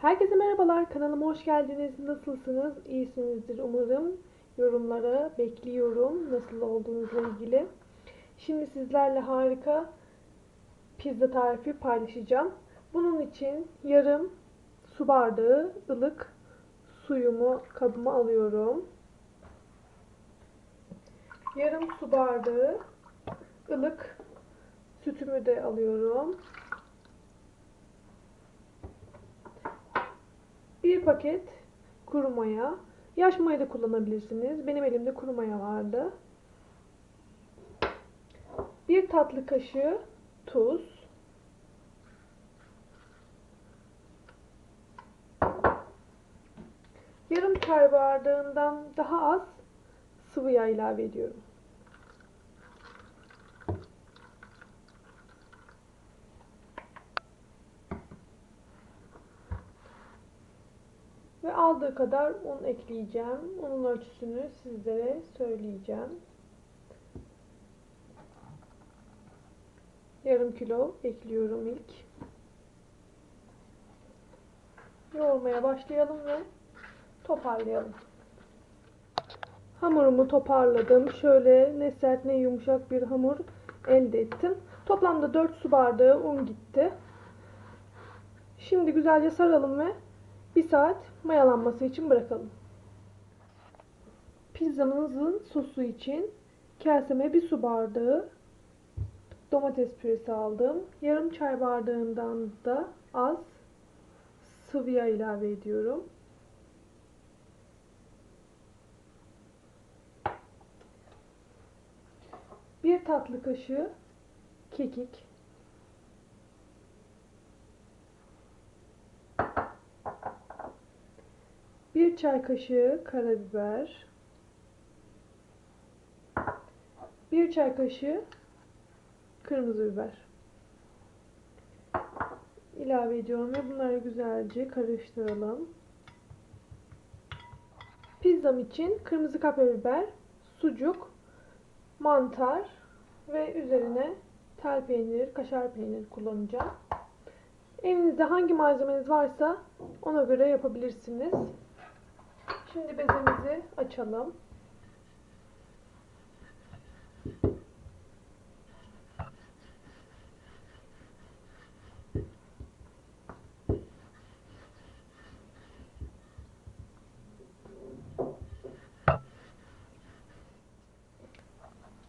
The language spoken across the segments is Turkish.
Herkese merhabalar, kanalıma hoş geldiniz. Nasılsınız? İyisinizdir umarım. Yorumlara bekliyorum nasıl olduğunuzla ilgili. Şimdi sizlerle harika pizza tarifi paylaşacağım. Bunun için yarım su bardağı ılık suyumu kabıma alıyorum. Yarım su bardağı ılık sütümü de alıyorum. Bir paket kuru maya. Yaş maya da kullanabilirsiniz. Benim elimde kuru maya vardı. Bir tatlı kaşığı tuz. Yarım çay bardağından daha az sıvı yağ ilave ediyorum. Ve aldığı kadar un ekleyeceğim. Unun ölçüsünü sizlere söyleyeceğim. Yarım kilo ekliyorum ilk. Yoğurmaya başlayalım ve toparlayalım. Hamurumu toparladım. Şöyle ne sert ne yumuşak bir hamur elde ettim. Toplamda 4 su bardağı un gitti. Şimdi güzelce saralım ve bir saat mayalanması için bırakalım. Pizzamızın sosu için kaseme bir su bardağı domates püresi aldım. Yarım çay bardağından da az sıvı yağ ilave ediyorum. Bir tatlı kaşığı kekik. Bir çay kaşığı karabiber. Bir çay kaşığı kırmızı biber. ilave ediyorum ve bunları güzelce karıştıralım. Pizzam için kırmızı kapya biber, sucuk, mantar ve üzerine tel peynir, kaşar peynir kullanacağım. Evinizde hangi malzemeniz varsa ona göre yapabilirsiniz. Şimdi bezemizi açalım.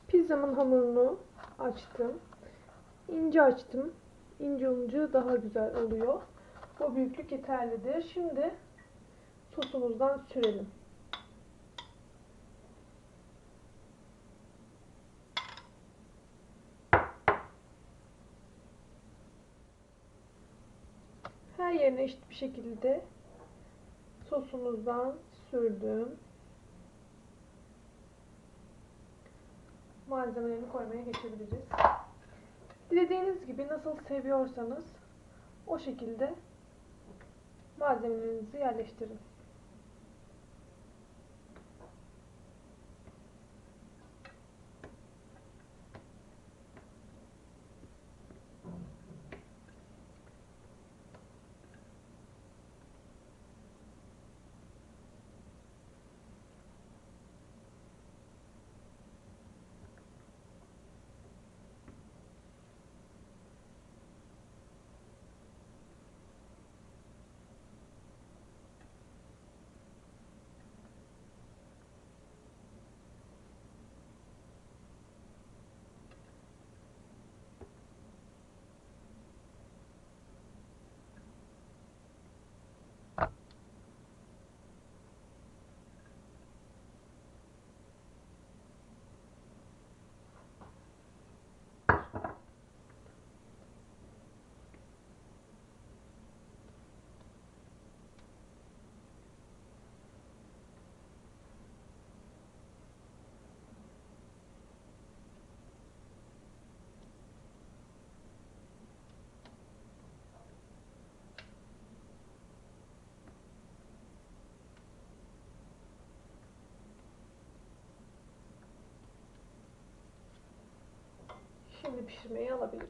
Pizzamın hamurunu açtım. İnce açtım. İnce olunca daha güzel oluyor. Bu büyüklük yeterlidir. Şimdi sosumuzdan sürelim. Her yerine eşit bir şekilde sosumuzdan sürdüm. Malzemelerini koymaya geçebiliriz. Dilediğiniz gibi nasıl seviyorsanız o şekilde malzemelerinizi yerleştirin. Şimdi pişirmeye alabiliriz.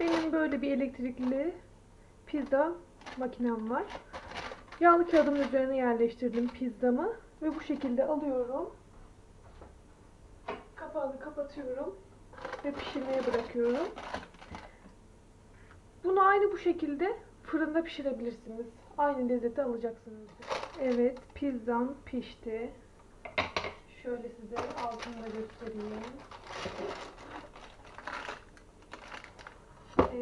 Benim böyle bir elektrikli pizza makinem var. Yağlı kağıdımın üzerine yerleştirdim pizzamı ve bu şekilde alıyorum. Kapağını kapatıyorum ve pişirmeye bırakıyorum. Bunu aynı bu şekilde fırında pişirebilirsiniz. Aynı lezzeti alacaksınız. Evet, pizzam pişti. Şöyle size altını da göstereyim.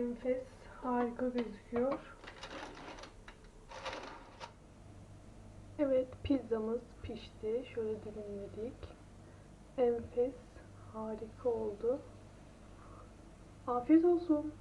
Enfes, harika gözüküyor. Evet, pizzamız pişti. Şöyle dilimledik. Enfes, harika oldu. Afiyet olsun.